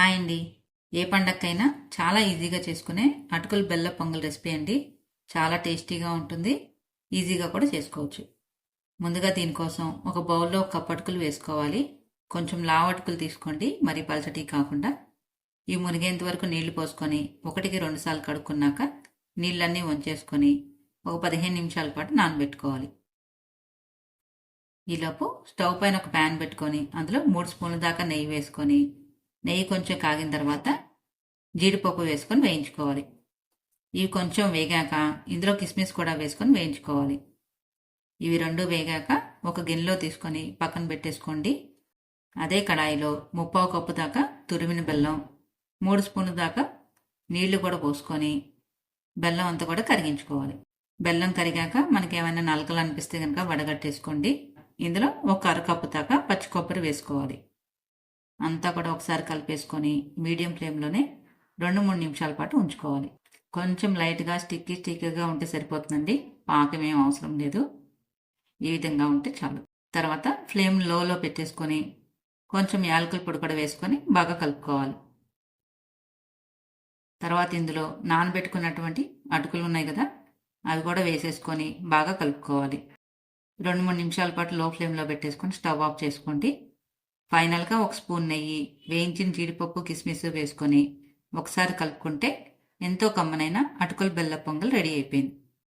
Hi అండి. ఏ పండక్కైనా చాలా ఈజీగా చేసుకునే అటుకులు బెల్ల పొంగల్ రెసిపీ అండి. చాలా టేస్టీగా ఉంటుంది. ఈజీగా కూడా చేసుకోవచ్చు. ముందుగా దీనికోసం ఒక బౌల్లో ఒక కప్పు అటుకులు వేసుకోవాలి. కొంచెం లావు అటుకులు తీసుకోండి. మరి పలచటి కాకుండా. ఈ మునిగేంత వరకు నీళ్ళు పోసుకొని ఒకటికి రెండుసార్లు కడుక్కున్నాక నీళ్ళన్నీ వంచేసుకొని ఒక పదిహేను నిమిషాల పాటు నానబెట్టుకోవాలి. ఈలోపు స్టవ్ పైన ఒక ప్యాన్ పెట్టుకొని అందులో మూడు స్పూన్ల దాకా నెయ్యి వేసుకొని నెయ్యి కొంచెం కాగిన తర్వాత జీడిపప్పు వేసుకొని వేయించుకోవాలి. ఇవి కొంచెం వేగాక ఇందులో కిస్మిస్ కూడా వేసుకొని వేయించుకోవాలి. ఇవి రెండు వేగాక ఒక గిన్నెలో తీసుకొని పక్కన పెట్టేసుకోండి. అదే కడాయిలో ముప్పావు కప్పు దాకా తురిమిన బెల్లం మూడు స్పూన్లు దాకా నీళ్ళు కూడా పోసుకొని బెల్లం అంతా కూడా కరిగించుకోవాలి. బెల్లం కరిగాక మనకి ఏమైనా నలకలు అనిపిస్తే కనుక వడగట్టేసుకోండి. ఇందులో ఒక అరకప్పు దాకా పచ్చి కొబ్బరి వేసుకోవాలి. అంతా కూడా ఒకసారి కలిపేసుకొని మీడియం ఫ్లేమ్లోనే రెండు మూడు నిమిషాల పాటు ఉంచుకోవాలి. కొంచెం లైట్గా స్టిక్కీ స్టిక్కీగా ఉంటే సరిపోతుందండి. పాకం ఏం అవసరం లేదు. ఈ విధంగా ఉంటే చాలు. తర్వాత ఫ్లేమ్ లోలో పెట్టేసుకొని కొంచెం యాలకుల పొడి కూడా వేసుకొని బాగా కలుపుకోవాలి. తర్వాత ఇందులో నానబెట్టుకున్నటువంటి అటుకులు ఉన్నాయి కదా అవి కూడా వేసేసుకొని బాగా కలుపుకోవాలి. రెండు మూడు నిమిషాల పాటు లో ఫ్లేమ్లో పెట్టేసుకొని స్టవ్ ఆఫ్ చేసుకోండి. ఫైనల్గా ఒక స్పూన్ నెయ్యి వేయించిన జీడిపప్పు కిస్మిస్ వేసుకొని ఒకసారి కలుపుకుంటే ఎంతో కమ్మనైన అటుకుల బెల్ల పొంగల్ రెడీ అయిపోయింది.